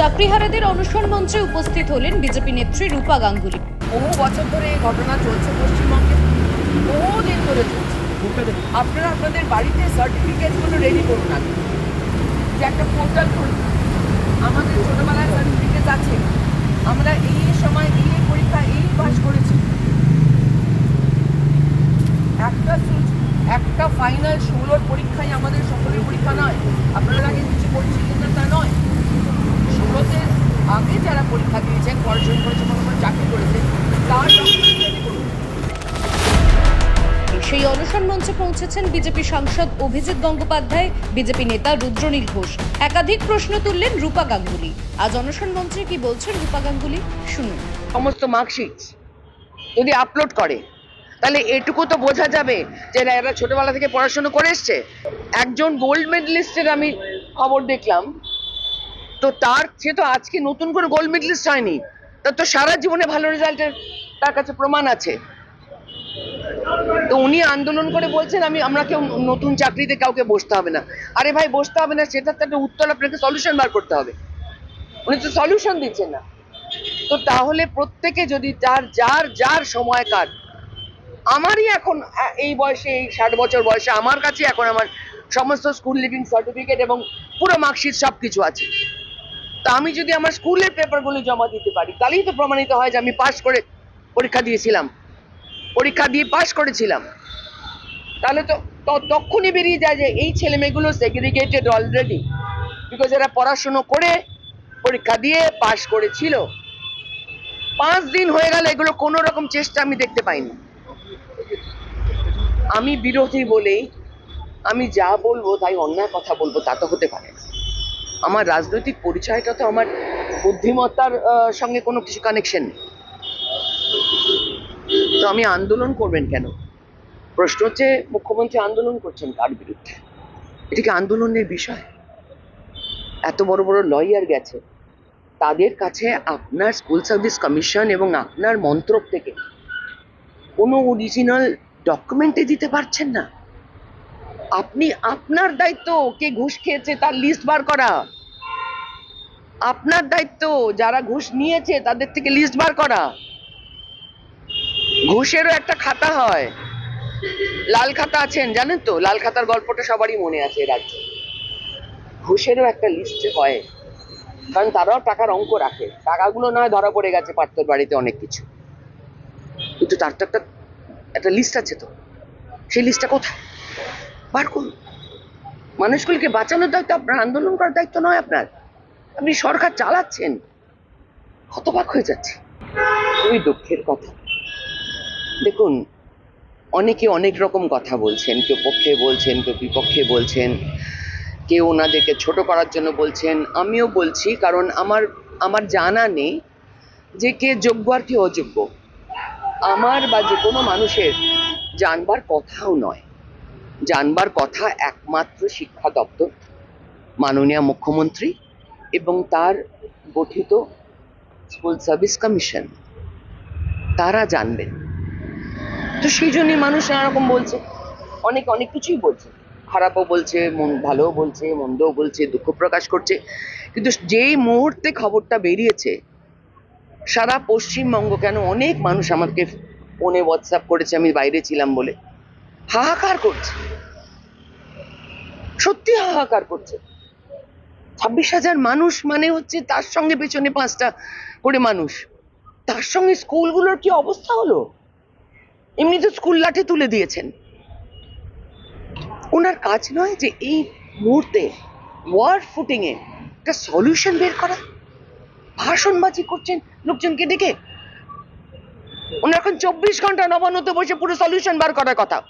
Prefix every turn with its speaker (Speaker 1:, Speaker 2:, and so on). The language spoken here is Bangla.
Speaker 1: চাকরিহারাদের অনশন মঞ্চে উপস্থিত হলেন বিজেপি নেত্রী রূপা গাঙ্গুলি।
Speaker 2: বহু বছর ধরে এই ঘটনা চলছে পশ্চিমবঙ্গে। বহু দিন ধরে চলছে। আপনারা আপনাদের বাড়িতে সার্টিফিকেটগুলো রেডি করুন আগে। যে একটা পোর্টাল করুন আমাদের ছোটবেলায় সার্টিফিকেট আছে। আমরা এই সময় এই পরীক্ষা এই পাস করেছি। একটা একটা ফাইনাল ষোলোর পরীক্ষাই আমাদের সকলের পরীক্ষা নয়। আপনারা আগে কিছু পরিচিত তা নয়। আগে যারা পরীক্ষা দিয়েছেন পড়াশোনা করেছেন কোনো কোনো চাকরি করেছেন তার।
Speaker 1: সেই অনশন মঞ্চে পৌঁছেছেন বিজেপি সাংসদ অভিজিৎ গঙ্গোপাধ্যায় বিজেপি নেতা রুদ্রনীল ঘোষ। একাধিক প্রশ্ন তুললেন রূপা গাঙ্গুলি। আজ অনশন মঞ্চে কি বলছেন রূপা গাঙ্গুলি? শুনুন।
Speaker 2: সমস্ত মার্কশিট যদি আপলোড করে তাহলে এটুকু তো বোঝা যাবে যে এরা এরা ছোটবেলা থেকে পড়াশোনা করে এসছে। একজন গোল্ড মেডেলিস্টের আমি খবর দেখলাম তো তার, সে তো আজকে নতুন করে গোল্ড মেডেলিস্ট হয়নি। তার তো সারা জীবনে ভালো রেজাল্টের তার কাছে প্রমাণ আছে। তো উনি আন্দোলন করে বলছেন, আমি, আমরা কেউ নতুন চাকরিতে কাউকে বসতে হবে না। আরে ভাই, বসতে হবে না সেটার তো একটা উত্তর আপনাকে সলিউশন বার করতে হবে। উনি তো সলিউশন দিচ্ছেন না। তো তাহলে প্রত্যেকে যদি তার, যার যার সময় সময়কার আমারই এখন এই বয়সে, এই ষাট বছর বয়সে আমার কাছে এখন আমার সমস্ত স্কুল লিভিং সার্টিফিকেট এবং পুরো মার্কশিট সব কিছু আছে। তা আমি যদি আমার স্কুলের পেপারগুলো জমা দিতে পারি, তাহলেই তো প্রমাণিত হয় যে আমি পাস করে পরীক্ষা দিয়েছিলাম। পরীক্ষা দিয়ে পাস করেছিলাম। তাহলে তো ত- তখনই বেরিয়ে যায় যে এই ছেলে মেয়েগুলো সেগ্রিগেটেড অলরেডি বিকজ এরা পড়াশুনো করে পরীক্ষা দিয়ে পাশ করেছিল। পাঁচ দিন হয়ে গেল, এগুলো কোনো রকম চেষ্টা আমি দেখতে পাইনি। আমি বিরোধী বলেই আমি যা বলব তাই অন্যায় কথা বলব তা তো হতে পারে না। আমার রাজনৈতিক পরিচয়টা তো আমার বুদ্ধিমত্তার সঙ্গে কোনো কিছু কানেকশন নেই। তো আমি আন্দোলন করবেন কেন? প্রশ্ন হচ্ছে, মুখ্যমন্ত্রী আন্দোলন করছেন কার বিরুদ্ধে? এটা কি আন্দোলনের বিষয়? এত বড় বড় লয়ার গেছে। তাদের কাছে আপনার স্কুল সার্ভিস কমিশন এবং আপনার মন্ত্রক থেকে কোনো অরিজিনাল ডকুমেন্টে দিতে পারছেন না। আপনি আপনার দায়িত্ব কে ঘুষ খেয়েছে তার লিস্ট বার করা। আপনার দায়িত্ব যারা ঘুষ নিয়েছে তাদের থেকে লিস্ট বার করা। ঘুষেরও একটা খাতা হয়। লাল খাতা আছেন, জানেন তো? লাল খাতার গল্পটা সবারই মনে আছে রাজ্যে ঘুষেরও একটা লিস্ট হয়। কারণ তারাও টাকার অঙ্ক রাখে। টাকাগুলো নয় ধরা পড়ে গেছে পার্থর বাড়িতে অনেক কিছু। কিন্তু তার তো একটা একটা লিস্ট আছে তো। সেই লিস্টটা কোথায়? বার করুন মানুষগুলোকে বাঁচানোর দায়িত্ব আপনার, আন্দোলন করার দায়িত্ব নয় আপনার। আপনি সরকার চালাচ্ছেন। হতবাক হয়ে যাচ্ছে। খুবই দুঃখের কথা। দেখুন, অনেকে অনেক রকম কথা বলছেন, কেউ পক্ষে বলছেন, কেউ বিপক্ষে বলছেন, কেউ ওনাদেরকে ছোট করার জন্য বলছেন। আমিও বলছি, কারণ আমার আমার জানা নেই যে কে যোগ্য আর কে অযোগ্য। আমার বা যে কোনো মানুষের জানবার কথাও নয়। জানবার কথা একমাত্র শিক্ষা দপ্তর, মাননীয় মুখ্যমন্ত্রী এবং তার গঠিত স্কুল সার্ভিস কমিশন। তারা জানবেন। তো সেই জন্যই মানুষ নানা রকম বলছে। অনেক অনেক কিছুই বলছে। খারাপও বলছে, মন ভালোও বলছে, মন্দও বলছে দুঃখ প্রকাশ করছে। কিন্তু যেই মুহূর্তে খবরটা বেরিয়েছে, সারা পশ্চিমবঙ্গ কেন অনেক মানুষ আমাকে ফোনে হোয়াটসঅ্যাপ করেছে, আমি বাইরে ছিলাম বলে। হাহাকার করছে। সত্যি হাহাকার করছে। ছাব্বিশ হাজার মানুষ মানে হচ্ছে তার সঙ্গে পেছনে পাঁচটা করে মানুষ। তার সঙ্গে স্কুলগুলোর কি অবস্থা হলো? এমনি তো স্কুল লাঠে তুলে দিয়েছেন। ওনার কাজ নয় যে এই মুহূর্তে ওয়ার্ড ফুটিং এ একটা সলিউশন বের করা। ভাষণবাজি করছেন লোকজনকে ডেকে। ওনার এখন চব্বিশ ঘণ্টা নবান্নতে বসে পুরো সলিউশন বার করার কথা।